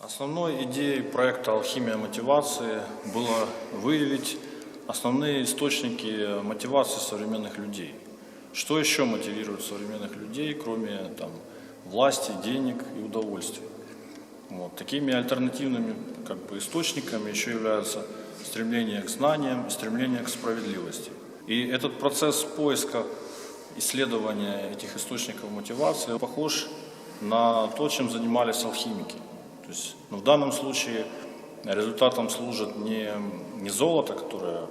Основной идеей проекта «Алхимия мотивации» было выявить основные источники мотивации современных людей. Что еще мотивирует современных людей, кроме там, власти, денег и удовольствия? Вот. Такими альтернативными как бы, источниками еще являются стремление к знаниям стремление к справедливости. И этот процесс поиска, исследования этих источников мотивации похож на то, чем занимались алхимики. То есть, ну, в данном случае результатом служит не, не золото, которое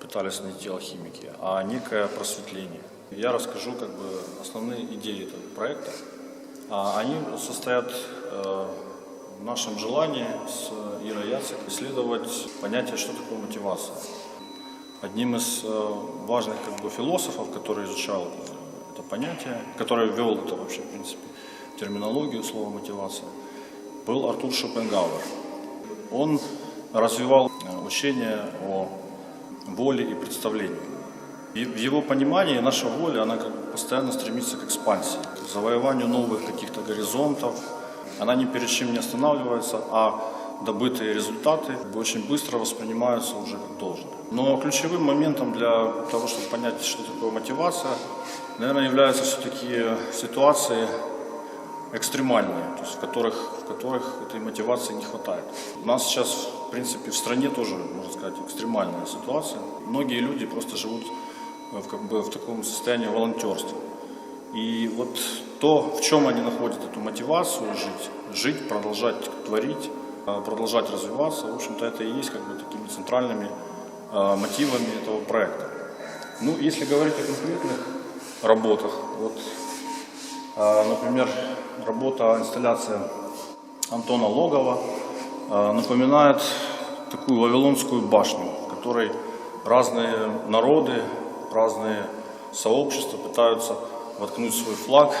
пытались найти алхимики, а некое просветление. Я расскажу как бы основные идеи этого проекта. А Они состоят э, в нашем желании с Ирой Яцек исследовать понятие, что такое мотивация. Одним из э, важных как бы, философов, который изучал это понятие, который ввел это вообще, в принципе, терминологию слова мотивация, был Артур Шопенгауэр. Он развивал э, учение о воле и представлении. И в его понимании наша воля, она как постоянно стремится к экспансии, к завоеванию новых каких-то горизонтов. Она ни перед чем не останавливается, а добытые результаты очень быстро воспринимаются уже как должное. Но ключевым моментом для того, чтобы понять, что такое мотивация, наверное, являются все-таки ситуации экстремальные, то есть в которых, в которых этой мотивации не хватает. У нас сейчас, в принципе, в стране тоже, можно сказать, экстремальная ситуация. Многие люди просто живут в, как бы, в таком состоянии волонтерства. И вот то, в чем они находят эту мотивацию жить, жить, продолжать творить, э, продолжать развиваться, в общем-то, это и есть как бы такими центральными э, мотивами этого проекта. Ну, если говорить о конкретных работах, вот, э, например, работа, инсталляция Антона Логова э, напоминает такую Вавилонскую башню, в которой разные народы, разные сообщества пытаются воткнуть свой флаг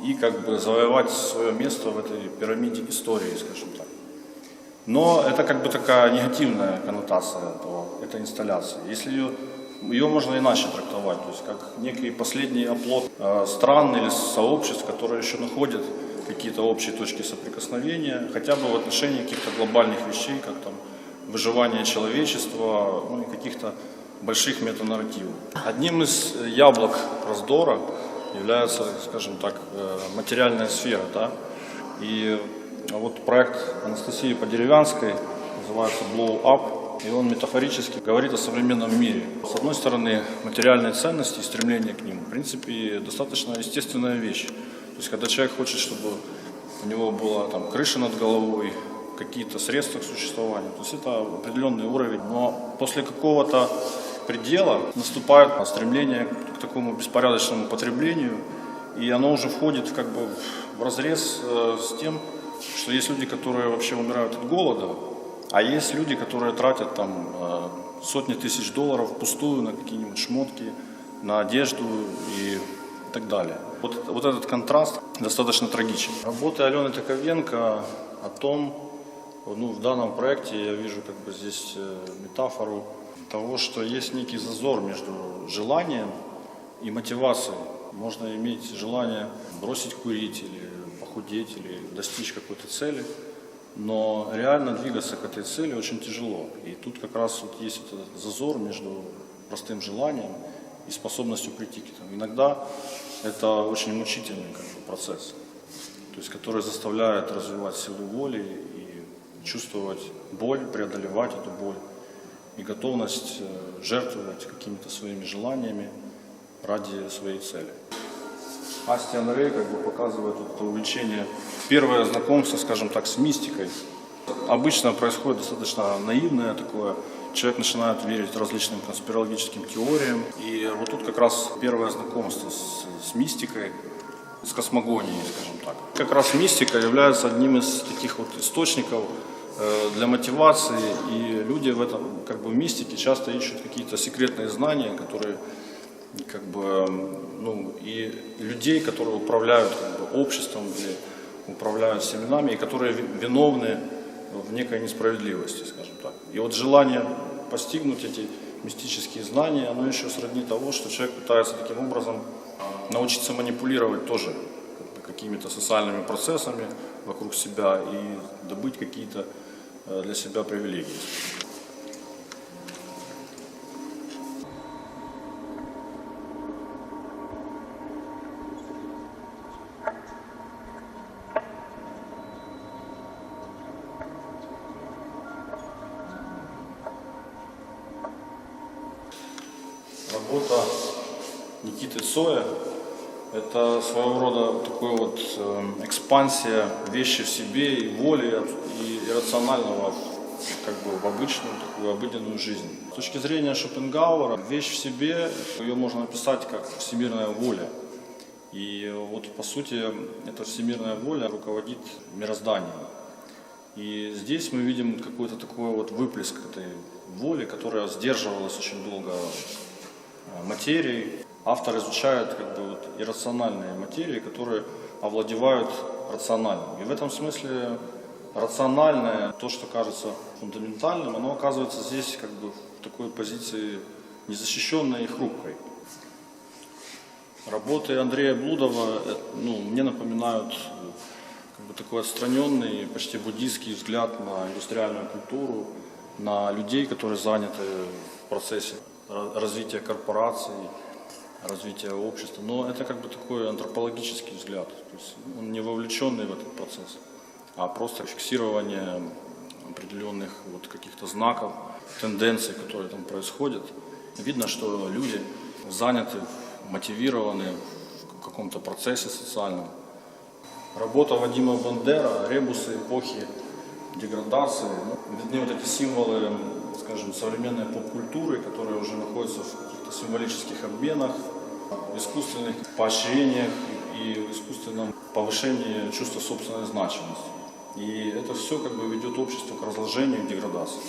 и как бы завоевать свое место в этой пирамиде истории, скажем так. Но это как бы такая негативная коннотация этого, этой инсталляции. Если ее, ее можно иначе трактовать, то есть как некий последний оплот э, стран или сообществ, которые еще находят какие-то общие точки соприкосновения, хотя бы в отношении каких-то глобальных вещей, как там выживание человечества, ну и каких-то больших метанарративов. Одним из яблок раздора является, скажем так, э, материальная сфера. Да? И вот проект Анастасии Подеревянской называется Blow Up, и он метафорически говорит о современном мире. С одной стороны, материальные ценности и стремление к ним, в принципе, достаточно естественная вещь. То есть, когда человек хочет, чтобы у него была там, крыша над головой, какие-то средства к существованию, то есть это определенный уровень. Но после какого-то предела наступает стремление к такому беспорядочному потреблению, и оно уже входит как бы в разрез э, с тем, что есть люди, которые вообще умирают от голода, а есть люди, которые тратят там э, сотни тысяч долларов впустую на какие-нибудь шмотки, на одежду и так далее. Вот, вот этот контраст достаточно трагичен. Работы Алены Таковенко о том, ну, в данном проекте я вижу как бы здесь э, метафору того, что есть некий зазор между желанием и мотивацией. Можно иметь желание бросить курить или похудеть или достичь какой-то цели, но реально двигаться к этой цели очень тяжело. И тут как раз вот есть этот зазор между простым желанием и способностью прийти к этому. Иногда это очень мучительный как бы, процесс, то есть, который заставляет развивать силу воли и чувствовать боль, преодолевать эту боль и готовность э, жертвовать какими-то своими желаниями ради своей цели. Астиан Рей как бы показывает это увлечение, первое знакомство, скажем так, с мистикой. Обычно происходит достаточно наивное такое, человек начинает верить различным конспирологическим теориям. И вот тут как раз первое знакомство с, с мистикой, с космогонией, скажем так. Как раз мистика является одним из таких вот источников э, для мотивации, и люди в этом, как бы в мистике часто ищут какие-то секретные знания, которые как бы, ну, и людей, которые управляют как бы, обществом или управляют семенами, и которые виновны в некой несправедливости, скажем так. И вот желание постигнуть эти мистические знания, оно еще сродни того, что человек пытается таким образом научиться манипулировать тоже какими-то социальными процессами вокруг себя и добыть какие-то э, для себя привилегии. Никиты Цоя – это своего рода такой вот э, экспансия вещи в себе и воли и иррационального как бы в обычную такую обыденную жизнь. С точки зрения Шопенгауэра, вещь в себе, ее можно описать как всемирная воля. И вот по сути эта всемирная воля руководит мирозданием. И здесь мы видим какой-то такой вот выплеск этой воли, которая сдерживалась очень долго э, материей. Автор изучает как бы вот иррациональные материи, которые овладевают рациональным. И в этом смысле рациональное, то, что кажется фундаментальным, оно оказывается здесь как бы в такой позиции незащищенной и хрупкой. Работы Андрея Блудова э, ну, мне напоминают как бы такой отстраненный, почти буддийский взгляд на индустриальную культуру, на людей, которые заняты в процессе развития корпораций, развития общества. Но это как бы такой антропологический взгляд, то есть он не вовлеченный в этот процесс, а просто фиксирование определенных вот каких-то знаков, тенденций, которые там происходят. Видно, что люди заняты, мотивированы в каком-то процессе социальном. Работа Вадима Бандера, ребусы эпохи деградации, ну, видны вот эти символы, скажем, современной поп-культуры, которые уже находятся в символических обменах, искусственных поощрениях и искусственном повышении чувства собственной значимости. И это все как бы ведет общество к разложению и деградации.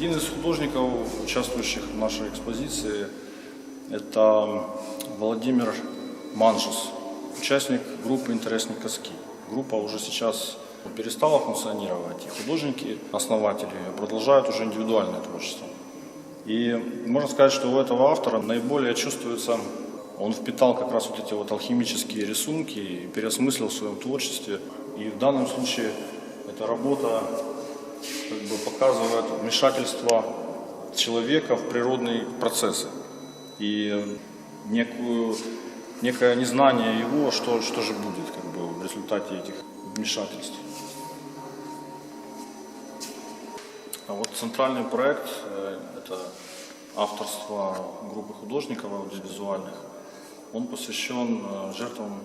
Один из художников, участвующих в нашей экспозиции, это Владимир Манжус, участник группы «Интересные коски». Группа уже сейчас перестала функционировать, и художники, основатели, продолжают уже индивидуальное творчество. И можно сказать, что у этого автора наиболее чувствуется, он впитал как раз вот эти вот алхимические рисунки и переосмыслил в своем творчестве. И в данном случае эта работа как бы показывает вмешательство человека в природные процессы и некую, некое незнание его, что, что же будет как бы, в результате этих вмешательств. А вот центральный проект э, – это авторство группы художников аудиовизуальных. Он посвящен э, жертвам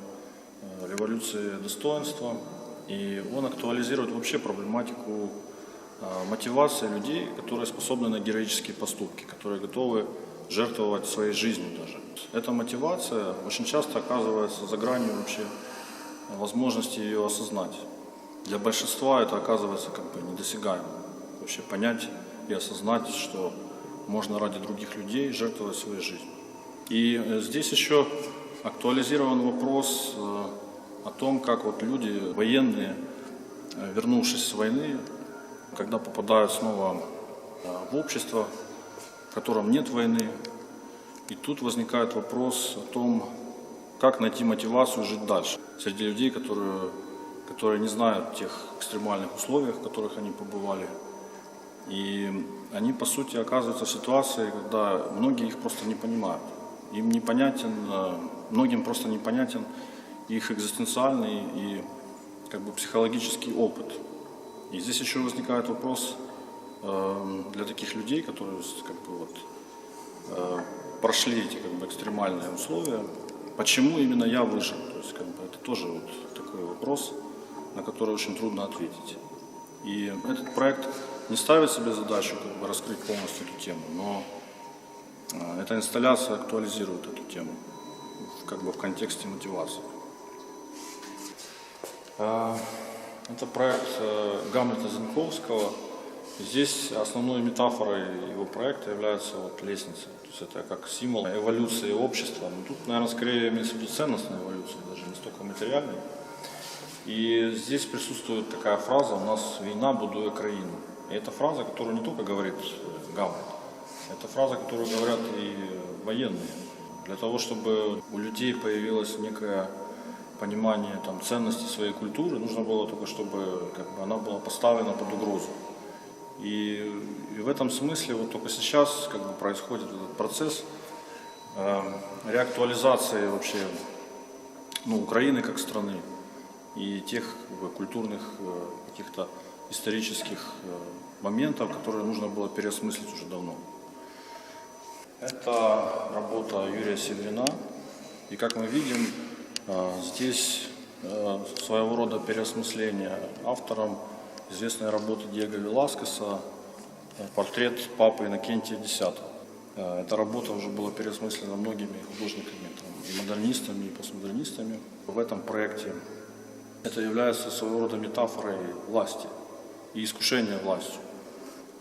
э, революции достоинства, и он актуализирует вообще проблематику мотивации людей, которые способны на героические поступки, которые готовы жертвовать своей жизнью даже. Эта мотивация очень часто оказывается за гранью вообще возможности ее осознать. Для большинства это оказывается как бы недосягаемо. Вообще понять и осознать, что можно ради других людей жертвовать своей жизнью. И э, здесь еще актуализирован вопрос э, о том, как вот люди, военные, э, вернувшись с войны, когда попадают снова в общество, в котором нет войны, и тут возникает вопрос о том, как найти мотивацию жить дальше среди людей, которые, которые не знают тех экстремальных условиях, в которых они побывали. И они, по сути, оказываются в ситуации, когда многие их просто не понимают. Им непонятен, многим просто непонятен их экзистенциальный и как бы психологический опыт. И здесь еще возникает вопрос э, для таких людей, которые как бы вот э, прошли эти как бы экстремальные условия, почему именно я выжил. То есть как бы это тоже вот такой вопрос, на который очень трудно ответить. И этот проект не ставит себе задачу как бы, раскрыть полностью эту тему, но э, эта инсталляция актуализирует эту тему как бы в контексте мотивации. Это проект э, Гамлета Зенковского. Здесь основной метафорой его проекта является вот лестница. То есть это как символ эволюции общества. Но тут, наверное, скорее имеется в виду ценностная эволюция, даже не столько материальной. И здесь присутствует такая фраза «У нас война будуя краину». И это фраза, которую не только говорит Гамлет, это фраза, которую говорят и военные. Для того, чтобы у людей появилось некое понимание там, ценности своей культуры, нужно было только, чтобы как бы, она была поставлена под угрозу. И, и в этом смысле вот только сейчас как бы, происходит этот процесс э, реактуализации вообще ну, Украины как страны и тех как бы, культурных э, каких-то исторических э, моментов, которые нужно было переосмыслить уже давно. Это работа Юрия Северина. И как мы видим, здесь э, своего рода переосмысление автором известной работы Диего Веласкеса «Портрет папы Иннокентия X». Э, Эта работа уже была переосмыслена многими художниками, там, и модернистами, и постмодернистами. В этом проекте это является своего рода метафорой власти и искушения властью.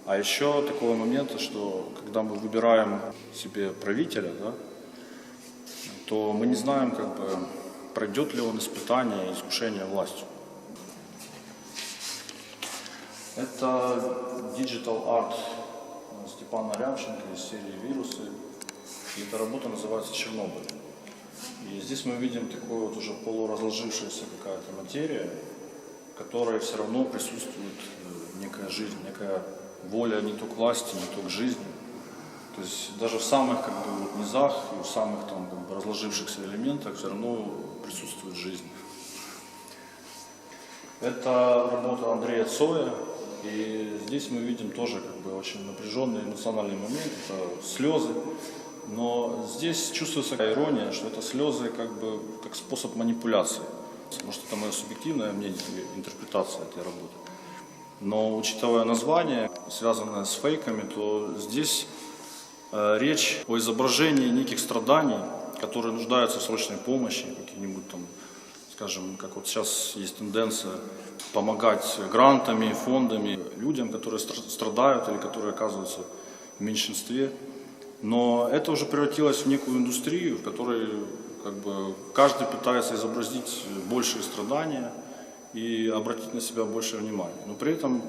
А еще такого момента, что когда мы выбираем себе правителя, да, то мы не знаем, как бы, пройдет ли он испытание и искушение властью. Это digital art Степана Рябченко из серии «Вирусы». И эта работа называется «Чернобыль». И здесь мы видим такую вот уже полуразложившаяся какая-то материя, в которой все равно присутствует э, некая жизнь, некая воля не то к власти, не то к жизни. То есть даже в самых как бы, вот, низах и в самых там, как бы, разложившихся элементах все равно жизнь. Это работа Андрея Цоя, и здесь мы видим тоже как бы, очень напряженный эмоциональный момент, это слезы. Но здесь чувствуется ирония, что это слезы как бы как способ манипуляции. Может, это мое субъективное мнение, интерпретация этой работы. Но учитывая название, связанное с фейками, то здесь э, речь о изображении неких страданий, которые нуждаются в срочной помощи, каких-нибудь там, скажем, как вот сейчас есть тенденция помогать грантами, фондами людям, которые стра- страдают или которые оказываются в меньшинстве. Но это уже превратилось в некую индустрию, в которой как бы, каждый пытается изобразить большие страдания и обратить на себя больше внимания. Но при этом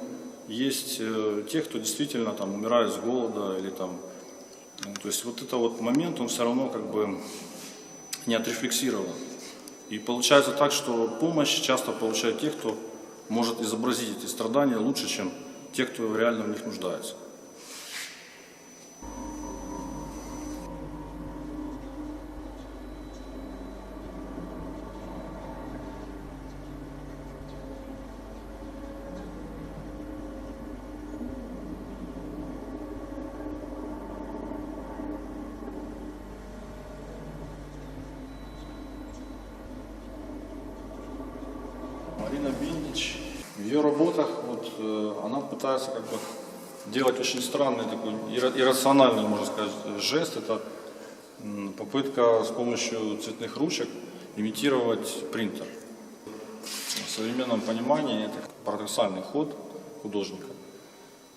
есть э, те, кто действительно там умирает с голода или там, ну, то есть вот это вот момент, он все равно как бы не отрефлексирован. И получается так, что помощь часто получают те, кто может изобразить эти страдания лучше, чем те, кто реально в них нуждается. Марина Биндич. В ее работах вот, э, она пытается как бы делать очень странный такой иррациональный, можно сказать, жест. Это попытка с помощью цветных ручек имитировать принтер. В современном понимании это парадоксальный ход художника.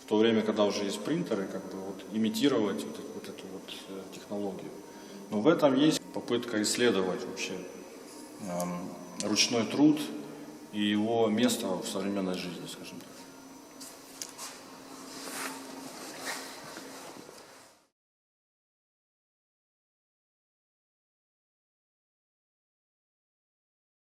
В то время, когда уже есть принтеры, как бы вот имитировать вот, вот эту вот э, технологию. Но в этом есть попытка исследовать вообще эм, ручной труд и его место в современной жизни, скажем так.